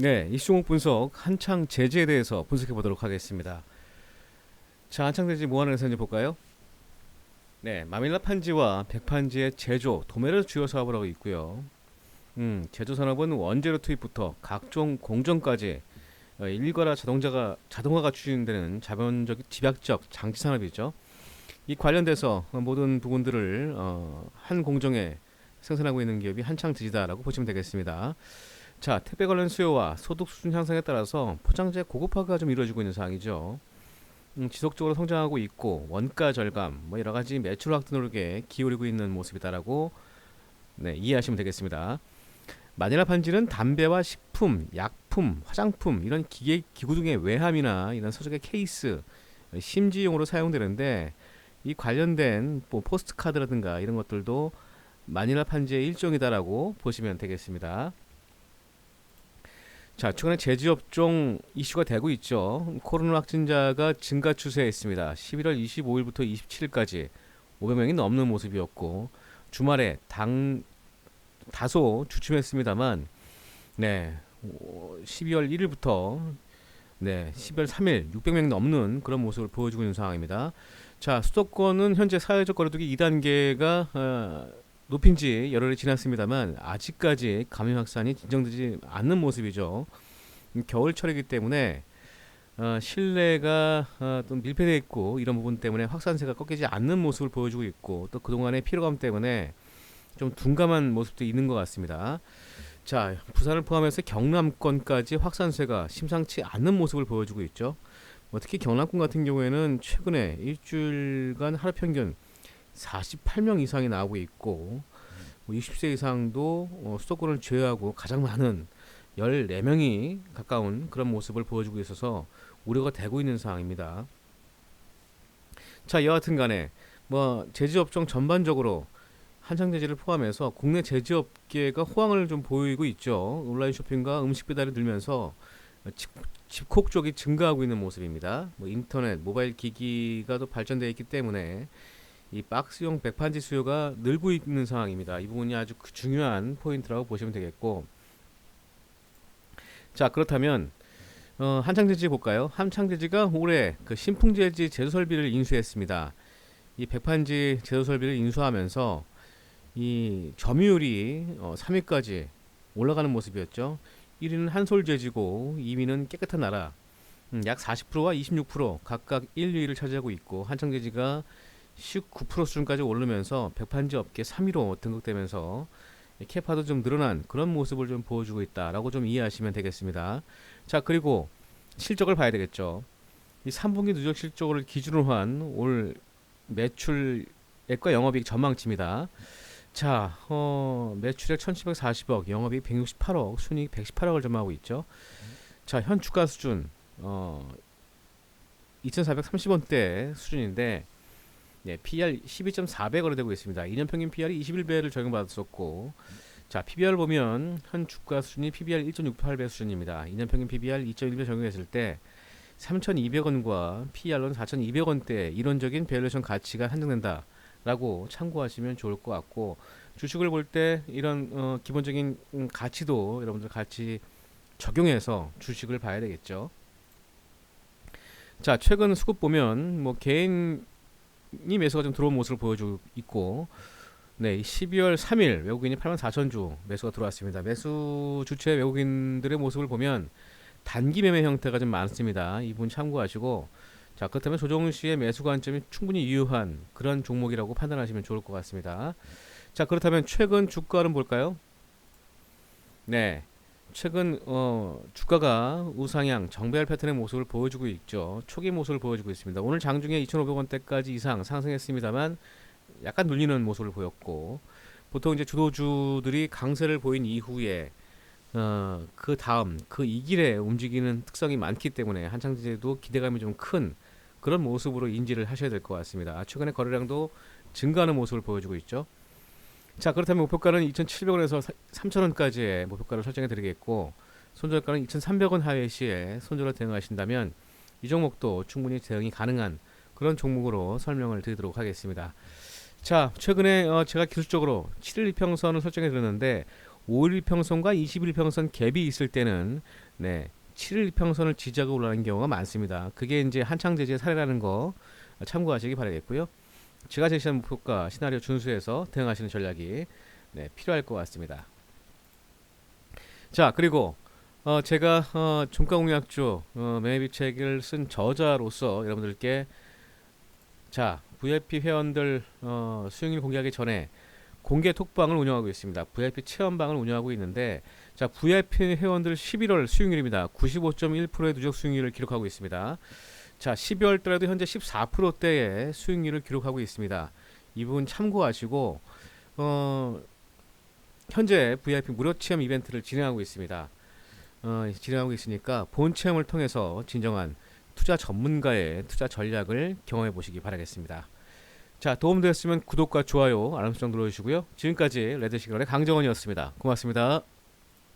네, 이슈목 분석 한창 제재에 대해서 분석해 보도록 하겠습니다. 자, 한창 제재 뭐 하는 회사인지 볼까요? 네, 마밀라 판지와 백판지의 제조, 도매를 주요 사업을 하고 있고요. 음, 제조 산업은 원재료 투입부터 각종 공정까지 어, 일괄화 자동차가 자동화가 추진되는 자본적 집약적 장치 산업이죠. 이 관련돼서 모든 부분들을 어, 한 공정에 생산하고 있는 기업이 한창 지지다라고 보시면 되겠습니다. 자, 택배 관련 수요와 소득 수준 향상에 따라서 포장재 고급화가 좀 이루어지고 있는 상황이죠. 음, 지속적으로 성장하고 있고 원가 절감, 뭐 여러 가지 매출 확대 노력에 기울이고 있는 모습이다라고 네, 이해하시면 되겠습니다. 마닐라 판지는 담배와 식품, 약품, 화장품 이런 기계 기구 등의 외함이나 이런 서적의 케이스, 심지용으로 사용되는데 이 관련된 뭐 포스트 카드라든가 이런 것들도 마닐라 판지의 일종이다라고 보시면 되겠습니다. 자, 최근에 제지업종 이슈가 되고 있죠. 코로나 확진자가 증가 추세에 있습니다. 11월 25일부터 27일까지 500명이 넘는 모습이었고 주말에 당 다소 주춤했습니다만 네, 12월 1일부터 네, 12월 3일 600명 넘는 그런 모습을 보여주고 있는 상황입니다. 자, 수도권은 현재 사회적 거리두기 2단계가 어, 높인 지 열흘이 지났습니다만 아직까지 감염 확산이 진정되지 않는 모습이죠. 음, 겨울철이기 때문에 어, 실내가 어, 또 밀폐되어 있고 이런 부분 때문에 확산세가 꺾이지 않는 모습을 보여주고 있고 또 그동안의 피로감 때문에 좀 둔감한 모습도 있는 것 같습니다. 자, 부산을 포함해서 경남권까지 확산세가 심상치 않는 모습을 보여주고 있죠. 뭐 특히 경남권 같은 경우에는 최근에 일주일간 하루 평균 48명 이상이 나오고 있고 뭐 60세 이상도 어, 수도권을 제외하고 가장 많은 14명이 가까운 그런 모습을 보여주고 있어서 우려가 되고 있는 상황입니다. 자, 여하튼 간에 뭐 제지업종 전반적으로 한창 제지를 포함해서 국내 제지업계가 호황을 좀 보이고 있죠. 온라인 쇼핑과 음식 배달이 늘면서 집, 집콕 쪽이 증가하고 있는 모습입니다. 뭐 인터넷, 모바일 기기가 또 발전되어 있기 때문에 이 박스용 백판지 수요가 늘고 있는 상황입니다. 이 부분이 아주 그 중요한 포인트라고 보시면 되겠고 자 그렇다면 어, 한창제지 볼까요? 한창제지가 올해 그 신풍제지 제조 설비를 인수했습니다. 이 백판지 제조 설비를 인수하면서 이 점유율이 어, 3위까지 올라가는 모습이었죠. 1위는 한솔제지고 2위는 깨끗한 나라. 음, 약 40%와 26% 각각 1, 2위를 차지하고 있고 한창제지가 19% 수준까지 오르면서 백판지 업계 3위로 등극되면서 캐파도 좀 늘어난 그런 모습을 좀 보여주고 있다라고 좀 이해하시면 되겠습니다. 자 그리고 실적을 봐야 되겠죠. 이 3분기 누적 실적을 기준으로 한 올 매출액과 영업이익 전망치입니다. 자, 어, 매출액 1,740억, 영업이익 168억, 순이익 118억을 전망하고 있죠. 자, 현 주가 수준 어, 2,430원대 수준인데 네, PER 12.4배 거래되고 있습니다. 2년 평균 PER이 21배를 적용받았었고 자, PBR 보면 현 주가 수준이 PBR 1.68배 수준입니다. 2년 평균 PBR 2.1배 적용했을 때 3,200원과 PER로는 4,200원대 이론적인 밸류에이션 가치가 한정된다 라고 참고하시면 좋을 것 같고 주식을 볼 때 이런 어, 기본적인 음, 가치도 여러분들 같이 적용해서 주식을 봐야 되겠죠. 자, 최근 수급 보면 뭐 개인 이 매수가 좀 들어온 모습을 보여주고 있고 네, 12월 3일 외국인이 8만 4천 주 매수가 들어왔습니다. 매수 주체 외국인들의 모습을 보면 단기 매매 형태가 좀 많습니다. 이분 참고하시고 자 그렇다면 조정 시의 매수 관점이 충분히 유효한 그런 종목이라고 판단하시면 좋을 것 같습니다. 자 그렇다면 최근 주가는 볼까요? 네, 최근 어, 주가가 우상향 정배열 패턴의 모습을 보여주고 있죠. 초기 모습을 보여주고 있습니다. 오늘 장중에 2,500원대까지 이상 상승했습니다만 약간 눌리는 모습을 보였고 보통 이제 주도주들이 강세를 보인 이후에 어, 그 다음 그 이 길에 움직이는 특성이 많기 때문에 한창지도 기대감이 좀 큰 그런 모습으로 인지를 하셔야 될 것 같습니다. 최근에 거래량도 증가하는 모습을 보여주고 있죠. 자 그렇다면 목표가는 2,700원에서 3,000원까지의 목표가를 설정해 드리겠고 손절가는 2,300원 하회 시에 손절을 대응하신다면 이 종목도 충분히 대응이 가능한 그런 종목으로 설명을 드리도록 하겠습니다. 자 최근에 어, 제가 기술적으로 7일 이평선을 설정해 드렸는데 5일 평선과 20일 평선 갭이 있을 때는 네, 7일 평선을 지지하고 올라가는 경우가 많습니다. 그게 이제 한창 제재 사례라는 거 참고하시기 바라겠고요. 제가 제시한 목표가 시나리오 준수해서 대응하시는 전략이 네, 필요할 것 같습니다. 자 그리고 어, 제가 어, 종가공약주 어, 매입 책을 쓴 저자로서 여러분들께 자 VIP 회원들 어, 수익률 공개하기 전에 공개 톡방을 운영하고 있습니다. VIP 체험방을 운영하고 있는데 자 VIP 회원들 11월 수익률입니다. 95.1%의 누적 수익률을 기록하고 있습니다. 자 12월 달에도 현재 14%대의 수익률을 기록하고 있습니다. 이 부분 참고하시고 어, 현재 VIP 무료 체험 이벤트를 진행하고 있습니다. 어, 진행하고 있으니까 본 체험을 통해서 진정한 투자 전문가의 투자 전략을 경험해 보시기 바라겠습니다. 자, 도움되었으면 구독과 좋아요, 알람 설정 눌러주시고요. 지금까지 레드시그널의 강정원이었습니다. 고맙습니다.